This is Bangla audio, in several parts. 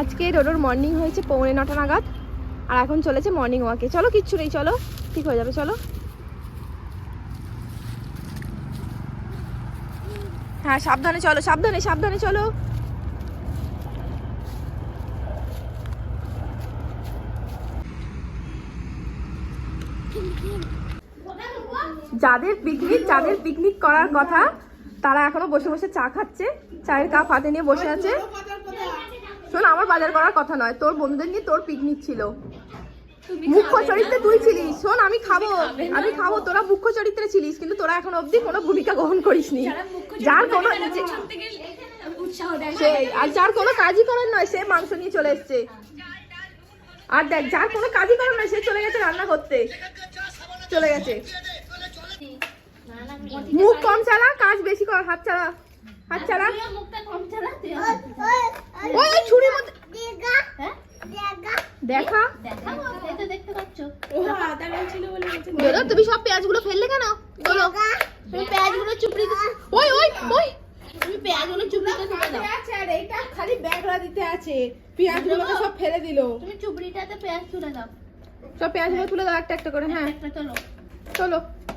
আজকে রোডোর মর্নিং হয়েছে পৌনে নটা নাগাদ, আর এখন চলেছে মর্নিং ওয়াকে চলো, কিচ্ছু নেই, চলো, ঠিক হয়ে যাবে, চলো। হ্যাঁ সাবধানে চলো, সাবধানে সাবধানে চলো। যাদের পিকনিক যাদের পিকনিক করার কথা তারা এখনও বসে বসে চা খাচ্ছে। চায়ের কাপ হাতে নিয়ে বসে আছে। শোন আমার বাজার করার কথা নয় তোর বন্ধুদের নিয়ে তোর পিকনিক ছিল। মুখ্য চরিত্রে তুই ছিলিস। শোন আমি খাব আমি খাব তোরা মুখ্য চরিত্রে ছিলিস কিন্তু তোরা এখন অবধি কোনো ভূমিকা গ্রহণ করিসনি। যার কোনো সেই আর যার কোনো কাজই করার নয় সে মাংস নিয়ে চলে এসছে। আর দেখ যার কোনো কাজই করার নয় সে চলে গেছে রান্না করতে। চলে গেছে। মুখ কম চালা কাজ বেশি কর হাত চালা হাত চালা। ওই ওই ছুরির মধ্যে দেখা। বেরো তুমি সব পেঁয়াজগুলো ফেললে কেন? বলো। তুমি পেঁয়াজগুলো চুপড়ি ওই ওই ওই। তুমি পেঁয়াজ পেঁয়াজগুলো চুপড়িতে তুলে দাও। আছে আর এইটা খালি ব্যাগরা দিতে আছে। পেঁয়াজগুলোকে সব ফেলে দিলো। তুমি চুপড়িটাতে পেঁয়াজ তুলে দাও। সব পেঁয়াজগুলো তুলে দাও একটা একটা করে হ্যাঁ। একটা চলো। চলো।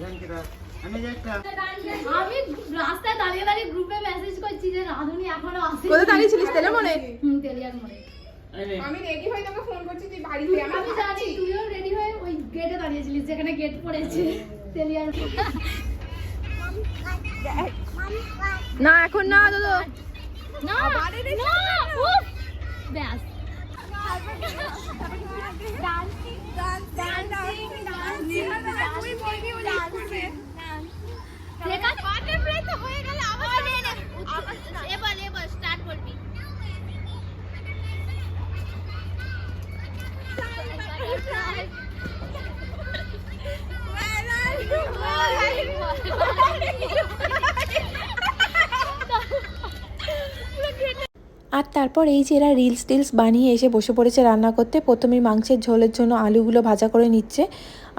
আমি যে একটা আমি রাস্তায় দাঁড়িয়ে দাঁড়িয়ে গ্রুপে মেসেজ করছি যে রাধুনি এখনও আসে কোথায় দাঁড়িয়েছিলিস তেলে মনে? হুম তেলিয়ার মোড়ে আমি রেডি হয়ে তোকে ফোন করছি তুই বাড়িতে আমি আমি জানি তুইও রেডি হয়ে ওই গেটে দাঁড়িয়েছিলিস যেখানে গেট পড়েছে তেলিয়ার না এখন না দাদা। না না উফ। ব্যাস। আর তারপর এই যে এরা রিলস টিলস বানিয়ে এসে বসে পড়েছে রান্না করতে, প্রথমে মাংসের ঝোলের জন্য আলুগুলো ভাজা করে নিচ্ছে।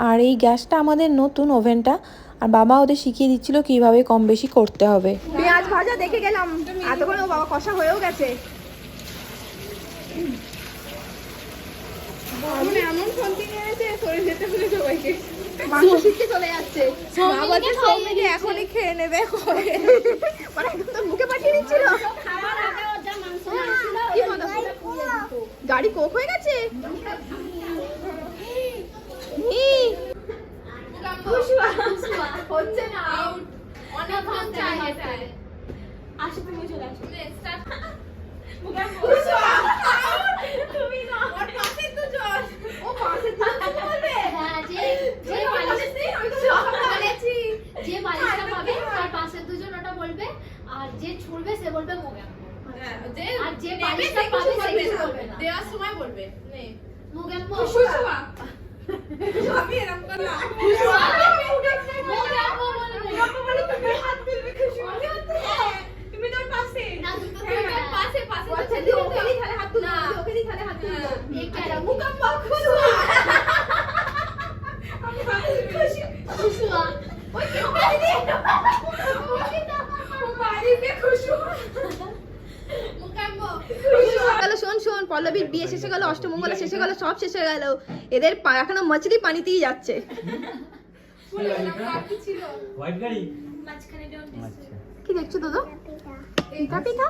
আর এই গ্যাসটা আমাদের নতুন ওভেনটা। আর বাবা ওদের শিখিয়ে দিচ্ছিল কীভাবে কম বেশি করতে হবে। পেঁয়াজ ভাজা দেখে গেলাম। এতক্ষণ ও বাবা কষা হয়েও গেছে। আমি এমন ফোন কিনে এনেছে সরে যেতে হলে সবাইকে। মাংস শিখতে চলে যাচ্ছে। মা সৌমিকে সৌমিকে এখনই খেয়ে নেবে মানে মুখে পাঠিয়ে দিচ্ছিল। গাড়ি কোক হয়ে গেছে ই, হচ্ছে না অনেকক্ষণ চাই এটা আসো তুমি চলে আসো তুমি না ওর পাশে তো জল ও পাশে তো বলবে হ্যাঁ যে যে বালিশ বলেছি যে বালিশটা পাবে তার পাশের দুজন ওটা বলবে আর যে ছুড়বে সে বলবে মোগা যে আর যে নেবে বালিশটা সে পাবে কিছু সে বলবে কিছু না। বলবে না দেওয়ার সময় বলবে নে মোগা খুশুয়া আমি এরকম করলাম মোগা বলবে বলে তুমি হাত তুলবে খুশুয়া তুমি তোর পাশে। পাশে হাত তাহলে হাত। এই আচ্ছা ক্যারেক্টার। মুকাম্মা খুশুয়া আমি খুশি খুশুয়া ওই কি বাড়ি বাড়িতে খুশুয়া মুকাম্মা খুশুয়া গেল শোন শোন পল্লবীর বিয়ে শেষে গেল অষ্টমঙ্গলা শেষে গেল সব শেষে গেল। এদের পা- এখনও মাছলি পানিতেই যাচ্ছে। হোয়াইট গাড়ি? মাঝখানে আচ্ছা। কি দেখছ দাদা? পিঠা পিঠা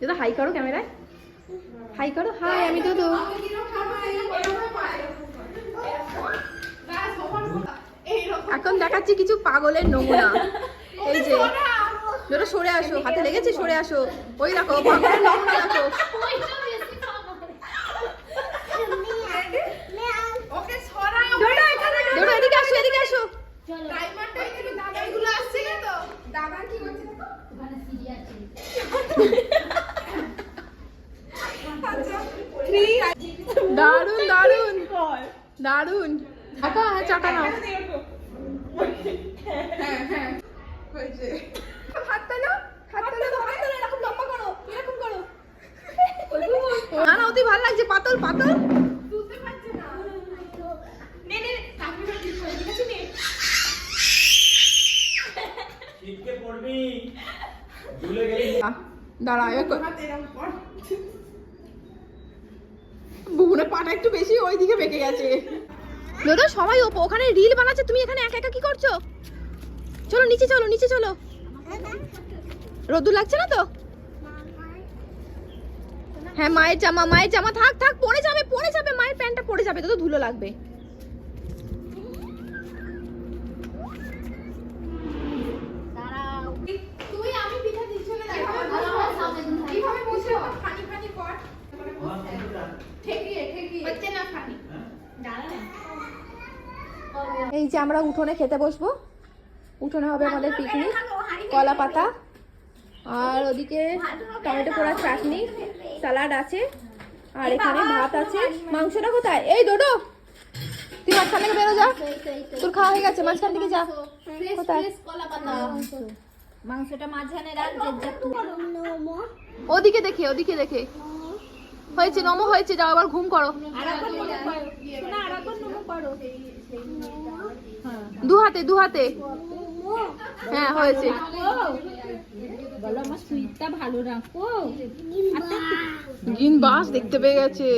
দাদা হাই করো ক্যামেরায়। হাই করো। হাই আমি দাদু এখন দেখাচ্ছি কিছু পাগলের নমুনা। এই যে ডোডো সরে আসো হাতে লেগেছে সরে আসো। ওই দেখো ভগবানের ডোডো এদিকে আসো এদিকে আসো। চলো। টাইমারটা এখানে দাদা এগুলো আসছে না তো। দাদা কি করছে দেখো? ওখানে সিঁড়ি আছে। দারুণ দারুণ দারুণ চাকা হ্যাঁ চাকা নাও। হ্যাঁ হ্যাঁ। হয়েছে হাত তোলো হাত তোলো হাত এরকম লম্বা করো এরকম করো। না না অতি ভালো লাগছে পাতল পাতল। তুলতে পারছে না। নে নে কাকিমা ঠিক করে ঠিক আছে নে। ছিটকে পড়বি। ভুলে গেলি। দাঁড়া এবার পাটা একটু বেশি ওই দিকে বেঁকে গেছে। দাদা সবাই ওপ- ওখানে রিল বানাচ্ছে তুমি এখানে একা একা কি করছ? চলো নিচে চলো নিচে চলো। রোদুর লাগছে না তো? হ্যাঁ মায়ের জামা মায়ের জামা থাক থাক পড়ে যাবে পড়ে যাবে মায়ের প্যান্টটা পড়ে যাবে তো ধুলো লাগবে। এই যে আমরা উঠোনে খেতে বসবো। উঠোনে হবে আমাদের পিকনিক কলা পাতা আর ওদিকে টমেটো পোড়া চাটনি স্যালাড আছে আর এখানে ভাত আছে। মাংসটা কোথায়? এই ডোডো তুই মাঝখান থেকে বেরো যা। তোর খাওয়া হয়ে গেছে মাঝখান থেকে যা। কোথায়? মাংসটা মাঝখানে রাখ ওদিকে দেখে ওদিকে দেখে। হয়েছে নমো হয়েছে যাও আবার ঘুম করো। দু হাতে দু হাতে হ্যাঁ হয়েছে। সুইটটা ভালো রাখো গ্রিন বাস দেখতে পেয়ে গেছে।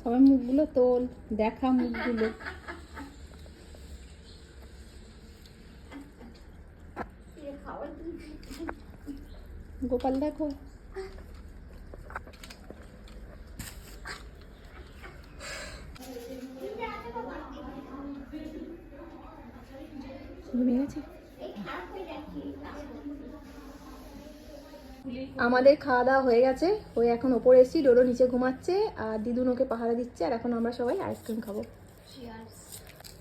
সবাই মুখগুলো তোল, দেখা মুখগুলো। গোপাল দেখো। ঘুমিয়ে গেছে? আমাদের খাওয়া দাওয়া হয়ে গেছে। ওই এখন ওপরে এসেছি ডোডো নিচে ঘুমাচ্ছে আর দিদুন ওকে পাহারা দিচ্ছে আর এখন আমরা সবাই আইসক্রিম খাব।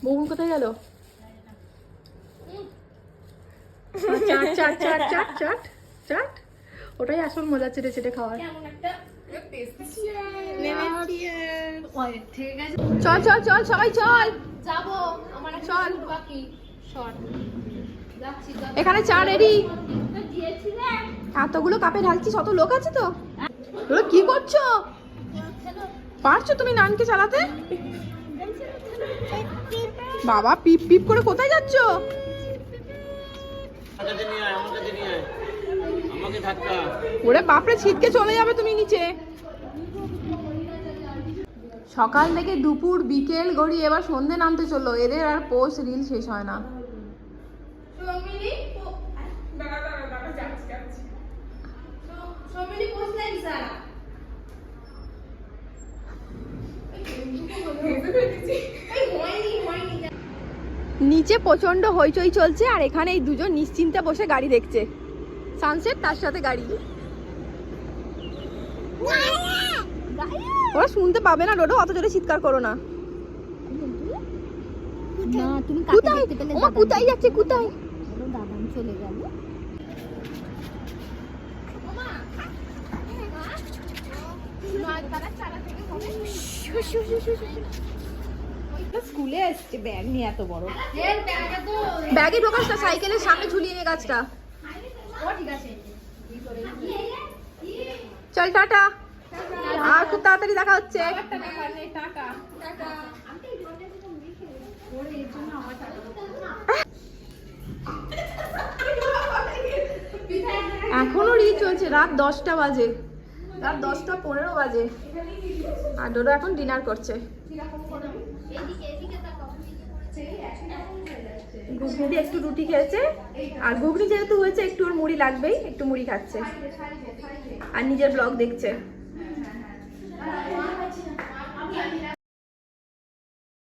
বৌমন কোথায় গেল? চাট চাট চাট চাট চাট চাট। ওটাই আসল মজা চেটে চেটে খাওয়ার। চল চল চল সবাই চল। যাব আমার চল। বাকি। শর্ট যাচ্ছি যাচ্ছি। এখানে চা রেডি এতগুলো কাপে ঢালছিস? অত লোক আছে তো? কি করছ? পারছ তুমি নানকে চালাতে? বাবা পিপ পিপ করে কোথায় যাচ্ছ? নিয়ে আয় নিয়ে আয়। ওরে বাপরে ছিটকে চলে যাবে তুমি নিচে। সকাল থেকে দুপুর বিকেল গড়ি এবার সন্ধে নামতে চলল। এদের আর পোস্ট রিল শেষ হয় না। নিচে প্রচণ্ড হইচই চলছে আর এখানে এই দুজন নিশ্চিন্তে বসে গাড়ি দেখছে। সানসেট তার সাথে গাড়ি। ওরা শুনতে পাবে না ডোডো অত জোরে চিৎকার করো না। না তুমি কোথায়? ওমা কোথায় যাচ্ছে কোথায়? দাদাম চলে গেল। স্কুলে এসছে ব্যাগ নিয়ে এত বড়। ব্যাগে ঢোকাস না সাইকেলের সামনে ঝুলিয়ে নিয়ে গাছটা। চল, টাটা। আর খুব তাড়াতাড়ি দেখা হচ্ছে। এখনও রি চলছে রাত দশটা বাজে। রাত দশটা পনেরো বাজে। আর ডোডো এখন ডিনার করছে। ঘুগনি একটু রুটি খেয়েছে। আর ঘুগনি যেহেতু হয়েছে, একটু ওর মুড়ি লাগবেই, একটু মুড়ি খাচ্ছে। আর নিজের ব্লগ দেখছে।